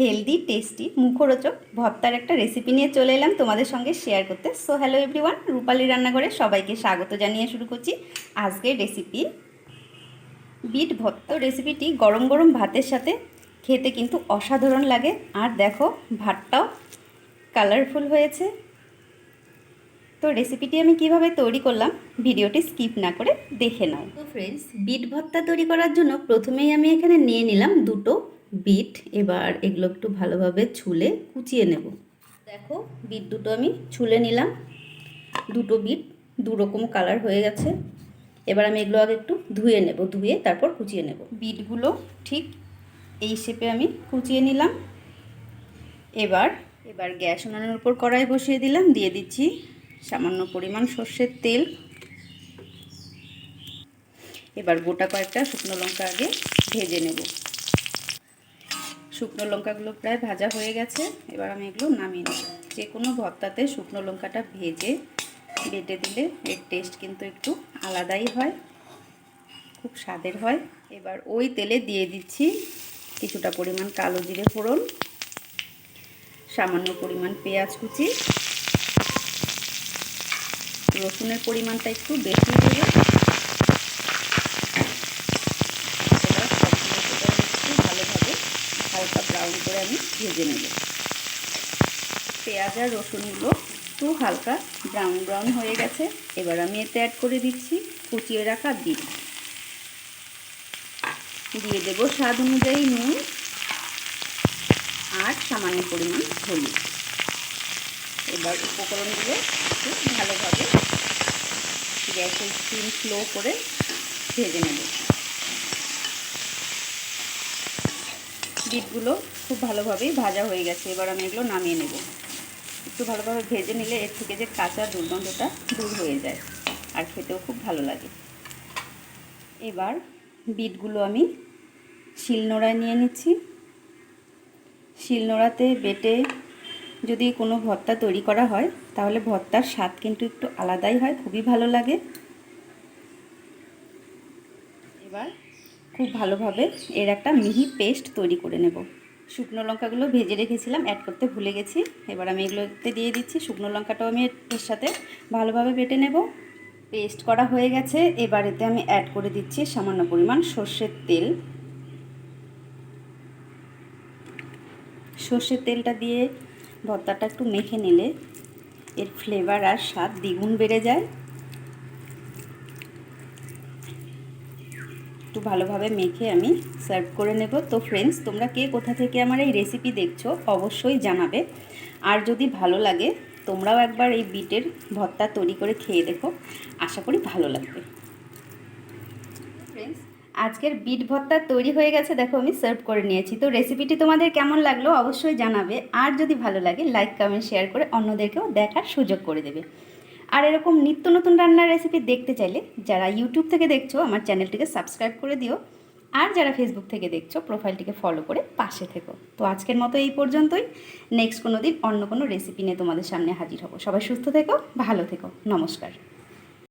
Healthy tasty মুখরোচক ভর্তার একটা রেসিপি নিয়ে চলে এলাম তোমাদের সঙ্গে শেয়ার করতে। সো হ্যালো এভরিওয়ান রূপালী রান্নাঘরে সবাইকে স্বাগত জানিয়ে শুরু করছি আজকের রেসিপি বিট ভর্তা রেসিপিটি গরম গরম ভাতের সাথে খেতে কিন্তু অসাধারণ লাগে। আর দেখো, ভাতটাও কালারফুল হয়েছে। তো রেসিপিটি আমি কীভাবে তৈরি করলাম ভিডিওটি স্কিপ না করে দেখে নাও। তো ফ্রেন্ডস বিট ভর্তা তৈরি করার জন্য প্রথমেই আমি এখানে নিয়ে নিলাম দুটো বিট, এবার এগুলো একটু ভালোভাবে ছুলে কুচিয়ে নেব। দেখো, বিট দুটো আমি ছুলে নিলাম। দুটো বিট, দু রকম কালার হয়ে গেছে। এবার আমি এগুলো আগে একটু ধুয়ে নেব, ধুয়ে তারপর কুচিয়ে নেব। বিটগুলো ঠিক এই শেপে আমি কুচিয়ে নিলাম। এবার এবার গ্যাস উনানের উপর কড়াই বসিয়ে দিলাম। দিয়ে দিচ্ছি সামান্য পরিমাণ সর্ষের তেল। এবার গোটা কয়েকটা শুকনো লঙ্কা আগে ভেজে নেব। শুকনো লঙ্কাগুলো প্রায় ভাজা হয়ে গেছে। এবার আমি এগুলো নামিয়ে নেব। যে কোনো ভর্তাতে শুকনো লঙ্কাটা ভেজে বেটে দিলে এর টেস্ট কিন্তু একটু আলাদাই হয়, খুব স্বাদের হয়। এবার ওই তেলে দিয়ে দিচ্ছি কিছুটা পরিমাণ কালো জিরে ফোড়ন, সামান্য পরিমাণ পেঁয়াজ কুচি। রসুনের পরিমাণটা একটু বেশি দেবে এবার সবগুলো একটু ভালোভাবে হালকা ব্রাউন করে আমি ভেজে নেব। পেঁয়াজ আর রসুনগুলো একটু হালকা ব্রাউন ব্রাউন হয়ে গেছে। এবার আমি এতে অ্যাড করে দিচ্ছি কুচিয়ে রাখা বিট দিয়ে দেবো স্বাদ অনুযায়ী নুন আর সামান্য পরিমাণ হলুদ। এবার উপকরণগুলো একটু ভালোভাবে গ্যাসের স্টিম স্লো করে ভেজে নেব। বিটগুলো খুব ভালোভাবেই ভাজা হয়ে গেছে। এবার আমি এগুলো নামিয়ে নেব। একটু ভালোভাবে ভেজে নিলে এর থেকে যে কাঁচা দুর্গন্ধটা দূর হয়ে যায় আর খেতেও খুব ভালো লাগে। এবার বিটগুলো আমি শিলনোড়ায় নিয়ে নিচ্ছি। শিলনোড়াতে বেটে যদি কোনো ভর্তা তৈরি করা হয়, তাহলে ভর্তার স্বাদ কিন্তু একটু আলাদাই হয়, খুবই ভালো লাগে। এবার খুব ভালোভাবে এর একটা মিহি পেস্ট তৈরি করে নেব। শুকনো লঙ্কাগুলো ভেজে রেখেছিলাম অ্যাড করতে ভুলে গেছি। এবার আমি এগুলোতে দিয়ে দিচ্ছি, শুকনো লঙ্কাটাও আমি এর সাথে ভালোভাবে বেটে নেব। পেস্ট করা হয়ে গেছে, এবার এতে আমি অ্যাড করে দিচ্ছি সামান্য পরিমাণ সর্ষের তেল। সর্ষের তেলটা দিয়ে ভর্তাটা একটু মেখে নিলে এর ফ্লেভার আর স্বাদ দ্বিগুণ বেড়ে যায়। একটু ভালোভাবে মেখে আমি সার্ভ করে নেব। তো ফ্রেন্ডস তোমরা কে কোথা থেকে আমার এই রেসিপি দেখছ অবশ্যই জানাবে। আর যদি ভালো লাগে, তোমরাও একবার এই বিটের ভর্তা তৈরি করে খেয়ে দেখো। আশা করি ভালো লাগবে। ফ্রেন্ডস আজকের বিট ভর্তা তৈরি হয়ে গেছে, দেখো আমি সার্ভ করে নিয়েছি। তো রেসিপিটি তোমাদের কেমন লাগল অবশ্যই জানাবে। আর যদি ভালো লাগে লাইক কমেন্ট শেয়ার করে অন্যদেরকেও দেখার সুযোগ করে দেবে। আর এরকম নিত্য নতুন রান্নার রেসিপি দেখতে চাইলে যারা ইউটিউব থেকে দেখছ, আমার চ্যানেলটিকে সাবস্ক্রাইব করে দিও। আর যারা ফেসবুক থেকে দেখছ প্রোফাইলটিকে ফলো করে পাশে থেকো। তো আজকের মতো এই পর্যন্তই। নেক্সট কোনো দিন অন্য কোনো রেসিপি নিয়ে তোমাদের সামনে হাজির হব। সবাই সুস্থ থেকো, ভালো থেকো। নমস্কার।